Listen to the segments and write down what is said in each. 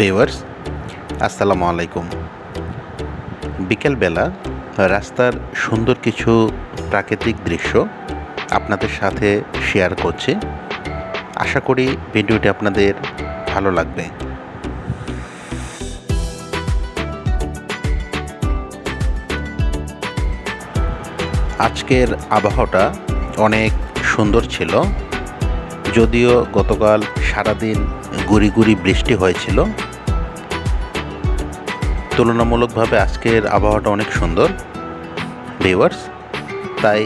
বেওয়ার্স আসসালামু আলাইকুম। বিকেলবেলা রাস্তার সুন্দর কিছু প্রাকৃতিক দৃশ্য আপনাদের সাথে শেয়ার করছি। আশা করি ভিডিওটি আপনাদের ভালো লাগবে। আজকের আবহাওয়াটা অনেক সুন্দর ছিল, যদিও গতকাল সারাদিন গুড়ি গুড়ি বৃষ্টি হয়েছিল। তুলনামূলকভাবে আজকের আবহাওয়াটা অনেক সুন্দর ভিউয়ার্স তাই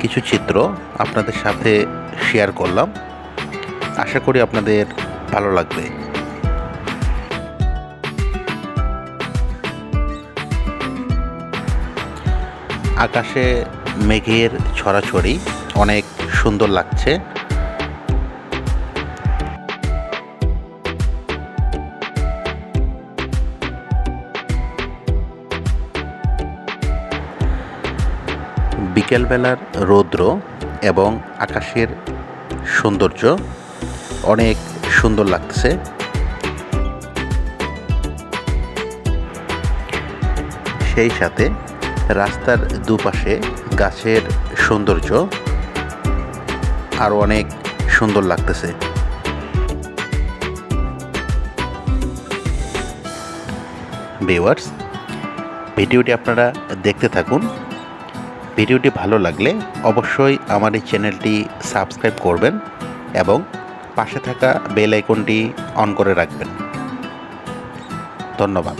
কিছু চিত্র আপনাদের সাথে শেয়ার করলাম। আশা করি আপনাদের ভালো লাগবে। আকাশে মেঘের ছড়াছড়ি অনেক সুন্দর লাগছে। বিকেলবেলার রৌদ্র এবং আকাশের সৌন্দর্য অনেক সুন্দর লাগছে। সেই সাথে রাস্তার দুপাশে গাছের সৌন্দর্য আরও অনেক সুন্দর লাগতেছে। ভিউয়ার্স, ভিডিওটি আপনারা দেখতে থাকুন। ভিডিওটি ভালো লাগলে অবশ্যই আমার এই চ্যানেলটি সাবস্ক্রাইব করবেন এবং পাশে থাকা বেল আইকনটি অন করে রাখবেন। ধন্যবাদ।